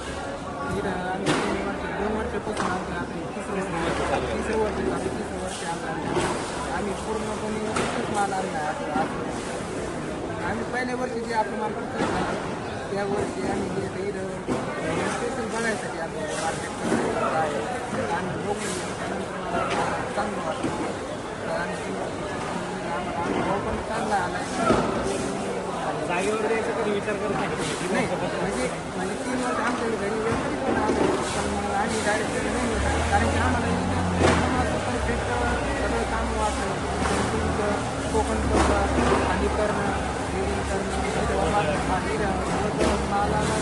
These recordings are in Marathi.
आम्ही तीन वर्ष दोन वर्षापासून आमचं आता हे तिसरं वर्ष तिसरं वर्ष झालं तिसरं वर्ष आमचं आम्ही पूर्णपणे एकच माल आणला आहे आता आज आम्ही पहिल्या वर्षी जे आपलं माल करतो ना, त्या वर्षी आम्ही जे ते इथं स्पेशल बघायसाठी आपलं मार्केट काय आहे. आणि बघून त्यानंतर मला चांगलं वाटलं आणि तीन वर्षापासून आम्हाला अनुभव पण चांगला आला आहे जागेवर द्यायचा कधी विचार करत नाही नाही म्हणजे म्हणजे तीन वर्ष आमच्या घरी व्यवस्थित पण आलो पण मग आम्ही डायरेक्ट नाही होत कारण की आम्हाला इथं परफेक्ट सगळं काम वाटलं तुमचं कोकण करणं खाली करणं मालाला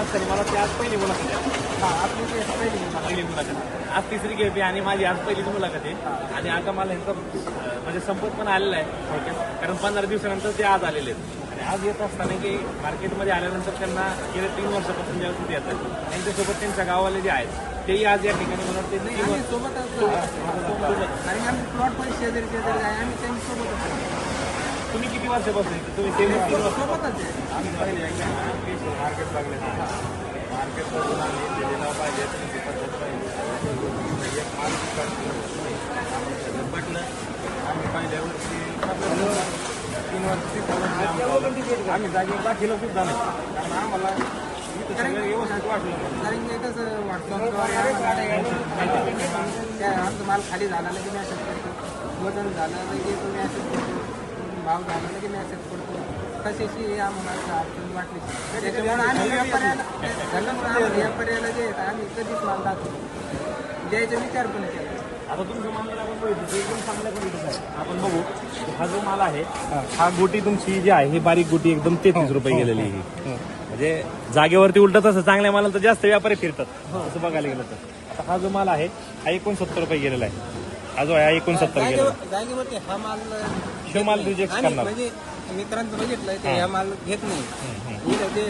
आता तरी मला ते आज पहिली मुलाखत आहे हा आपली पहिली मुलाखत. आज तिसरी खेप आहे आणि माझी आज पहिलीच मुलाखत आहे. आणि आता मला ह्यांचा म्हणजे संपर्क पण आलेला आहे. थोडक्यात कारण पंधरा दिवसानंतर ते आज आलेले आहेत. आणि आज येत असताना की मार्केटमध्ये आल्यानंतर त्यांना गेल्या तीन वर्षापासून ज्या तिथे येतात त्यांच्यासोबत त्यांच्या गावाले जे आहेत तेही आज या ठिकाणी मला वाटते वर्ष- सोबतच सोबत. आणि आम्ही प्लॉट पण शेजारी शेजारी आहे. आम्ही त्यांच्या सोबतच आहे. तुम्ही किती वर्षापासून? तुम्ही ते सोबतच आहे. आम्ही मार्केट लागले. आम्ही दिलेला पाहिजे तुमची पद्धत पाहिजे. एक माल आम्ही सगळं पटलं आम्ही पहिल्या वर्षी तीन वर्ष तिसऱ्या वर्षी आम्ही आम्ही जागेवर दाखिलं सुद्धा नाही. कारण आम्हाला इथं सगळं व्यवस्थित वाटलं कारण की आमचा माल खाली झाला की मॅसेज करतो. वजन झालं की तो मॅसेज करतो. भाव झाला की मॅसेज करतो. तशाची आम्हाला असं अडचण वाटली? त्याच्यामुळे आम्ही व्यापाऱ्याला झाल्यामुळे आम्हाला व्यापाऱ्याला जे आहे, आम्ही कधीच माल दाखवतो द्यायचा विचार पण केला. आता तुमचं माल जर आपण बघितलं ते एकदम चांगल्या क्वालिटीचं आहे. आपण बघू हा जो माल आहे हा. गोटी तुमची जी आहे ही बारीक गोटी एकदम तेहतीस रुपये गेलेली आहे. ही. म्हणजे जागेवरती उलटत असं चांगल्या मालाला तर जास्त व्यापारी फिरतात. असं बघायला गेलं तर. आता हा जो माल आहे हा एकोणसत्तर रुपये गेलेला आहे. हा जो आहे हा एकोणसत्तर गेलेला आहे. जागेवर जागेवरती हा माल शिव माल reject आम्ही करणार. मित्रांचं बघितलं ते हा. माल घेत नाही. इथं ते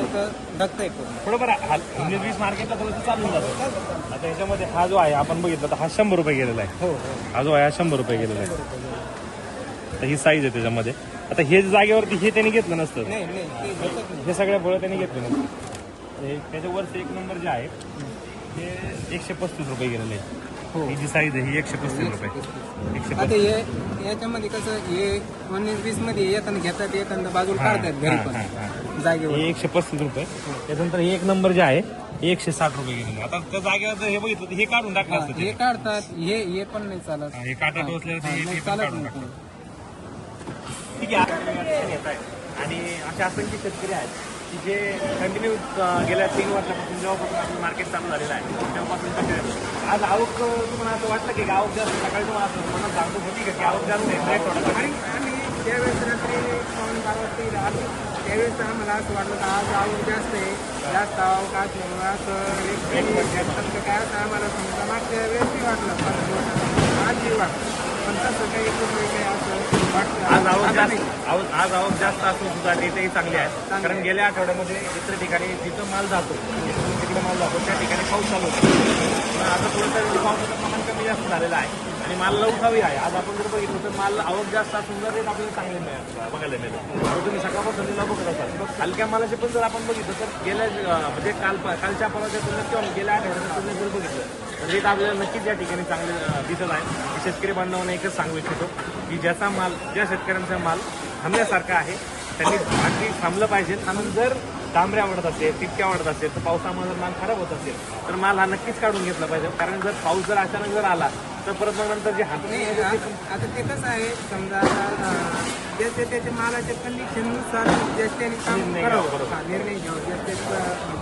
धकतंय पूर्ण थोडं बरं हा उन्नीस वीस मार्केटला थोडंसं चालून जातं. आता ह्याच्यामध्ये हा जो आहे आपण बघितलं तर हा शंभर रुपये गेलेला आहे. हो हा. जो आहे हा शंभर रुपये गेलेला आहे. तर ही साईज आहे त्याच्यामध्ये. आता हे जागेवरती हे त्यांनी घेतलं नसतं. नाही नाही ते भेटत नाही. हे सगळ्या फळं त्यांनी घेतले नसतं हे त्याच्यावरचं एक नंबर जे आहे हे एकशे पस्तीस रुपये गेलेले आहे हो ही जी साईज आहे ही एकशे पस्तीस रुपये एकशे आता पस्तीस हे याच्यामध्ये कसं हे उन्नीस वीसमध्ये एखादं घेतात एखादं बाजूला काढतात घरी हा, पण हा, हा. जागेवर हे एकशे पस्तीस रुपये त्याच्यानंतर हे एक नंबर जे आहे हे एकशे साठ रुपये आहे. आता त्या जागेवर जर हे बघितलं तर हे काढून टाकलं हा, असतं हे ते. काढतात हे हे पण नाही चालत हा, हे काटा टोचले हा, हे नाही हे चालत काढून नाही टाकलं ठीक आहे. आणि असे असंख्य शेतकरी आहेत की जे कंटिन्यू गेल्या तीन वर्षापासून जेव्हापासून आपलं मार्केट चालू झालेलं आहे तेव्हापासून कसे. आज आवक तुम्हाला असं वाटतं की आवक जास्त सकाळी तुम्हाला असं मनात जाणतो होती का की आवक जास्त आहे? आणि आम्ही त्यावेळेस रात्री बारा वाजता आलो त्यावेळेस आम्हाला असं वाटलं की आज आवक जास्त आहे. जास्त आवक असल्यामुळे असं काय असं आम्हाला समजा मागच्या वेळेस बी वाटलं आज बी वाटलं. पण तसं काही काही असं वाटलं. आज आवक जास्त आज आवक जास्त असून सुद्धा डेटही चांगले आहेत कारण गेल्या आठवड्यामध्ये इतर ठिकाणी जिथं माल जातो तिकडे माल जातो. त्या ठिकाणी पाऊस चालू होतो. पण आता थोडंसं पावसाचं प्रमाण कमी जास्त झालेलं आहे. आणि माल लवठावी आहे. आज आपण जर बघितलं तर माल आवक जास्त असून जर रेट आपल्याला चांगले मिळाले बघायला मिळेल. तर तुम्ही सकाळपासून लिलाव बघत असाल. हलक्या मालाचे पण जर आपण बघितलं तर गेल्या म्हणजे काल कालच्या परवाच्या तुलनेत किंवा गेल्या आठवड्याच्या तुलनेत जर बघितलं तर रेट आपल्याला नक्कीच या ठिकाणी चांगले दिसत आहे. मी शेतकरी बांधवांना एकच सांगू इच्छितो की ज्याचा माल ज्या शेतकऱ्यांचा माल थांबण्यासारखा आहे त्यांनी अगदी थांबलं पाहिजे. आणि जर तांबऱ्या आवडत असेल टिपक्या आवडत असेल तर पावसामुळे जर माल खराब होत असेल. तर माल हा नक्कीच काढून घेतला पाहिजे. कारण जर पाऊस जर अचानक जर आला तर परत मग नंतर जे हात नाही, आता ते कसं आहे समजा ज्याच्या त्याच्या मालाच्या कंडिशननुसार ज्याच्याने काम निर्णय घ्यावा, करावं. हा, निर्णय घ्यावं. ज्याच्या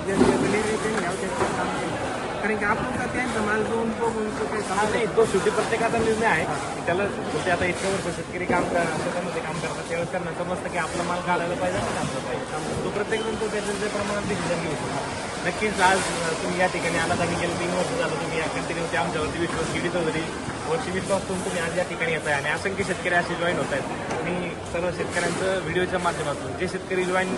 ज्याच्या निर्णय त्यांनी घ्यावं त्याचं काम कारण की आपण का त्यांचा माल दोन बघून तो काही हा नाही तो शेवटी प्रत्येकाचा निर्णय आहे. की त्याला शेवटी आता इतकं वर्ष शेतकरी काम कर- शेतामध्ये काम करतात त्यावेळेस त्यांना समजतं की आपला माल काढायला पाहिजे आणि काढला पाहिजे. तो प्रत्येक जण तो त्याच्या त्या प्रमाणात डिसिजन घेऊ शकतो. नक्कीच आज अं, तुम्ही या ठिकाणी आलात आणि गेले तीन वर्ष झालं तुम्ही या कंटिन्यूटी आमच्यावरती विश्वास केली चौधरी वर्षी विश्वास ठेवून तुम्ही आज या ठिकाणी येत आहे आणि असंख्य शेतकरी असे जॉईन होत आहेत. आणि सर्व शेतकऱ्यांचं व्हिडिओच्या माध्यमातून जे शेतकरी जॉईन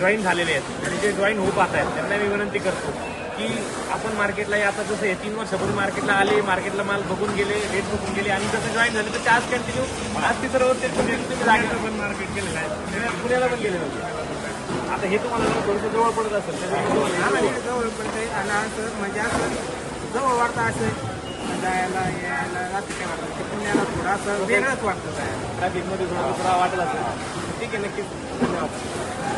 जॉईन झालेले आहेत आणि जे जॉईन होऊ पाहत आहेत त्यांना मी विनंती करतो की आपण मार्केटला आता जसं हे तीन वर्षापूर्वी मार्केटला आले मार्केटला माल बघून गेले रेट बघून गेले आणि जसं जॉईन झाले तर आज कंटिन्यू आज तिथं रोज ते तुम्ही जागेवर पण मार्केट केलेलं आहे. पुण्याला- पण गेले होते आता हे तुम्हाला थोडंसं जवळ पडत असेल इकडे जवळ पडते आणि असं म्हणजे असं जवळ वाटतं असं. जायला यायला रात्री वाटतं? ते पुण्याला थोडं असं वेगळंच वाटतं जायला. ट्रॅफिकमध्ये थोडं वाटत असेल. ठीक आहे नक्कीच. धन्यवाद.